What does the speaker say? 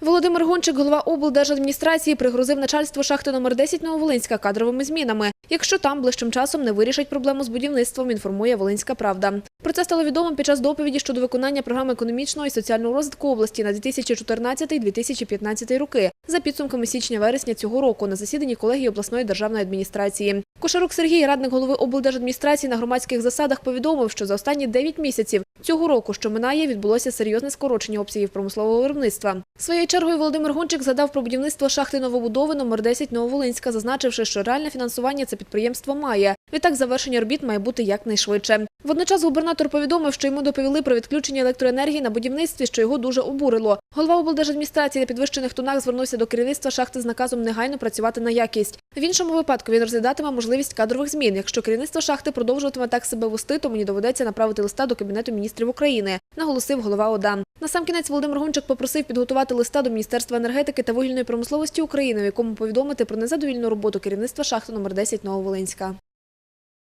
Володимир Гончик, голова облдержадміністрації, пригрозив начальство шахти номер 10 Нововолинська кадровими змінами, якщо там ближчим часом не вирішать проблему з будівництвом, інформує Волинська Правда. Про це стало відомо під час доповіді щодо виконання програми економічного і соціального розвитку області на 2014-2015 роки за підсумками січня-вересня цього року на засіданні колегії обласної державної адміністрації. Кошарук Сергій, радник голови облдержадміністрації на громадських засадах, повідомив, що за останні 9 місяців цього року, що минає, відбулося серйозне скорочення обсягів промислового виробництва. Своєю чергою Володимир Гончик згадав про будівництво шахти новобудови номер 10 Нововолинська, зазначивши, що реальне фінансування це підприємство має. Відтак завершення робіт має бути якнайшвидше. Водночас губернатор повідомив, що йому доповіли про відключення електроенергії на будівництві, що його дуже обурило. Голова облдержадміністрації на підвищених тонах звернувся до керівництва шахти з наказом негайно працювати на якість. В іншому випадку він розглядатиме можливість кадрових змін. Якщо керівництво шахти продовжуватиме так себе вести, то мені доведеться направити листа до Кабінету міністрів України, наголосив голова ОДА. Насамкінець Володимир Гончик попросив підготувати листа до Міністерства енергетики та вугільної промисловості України, в якому повідомити про незадовільну роботу керівництва шахти номер 10 Нововолинська.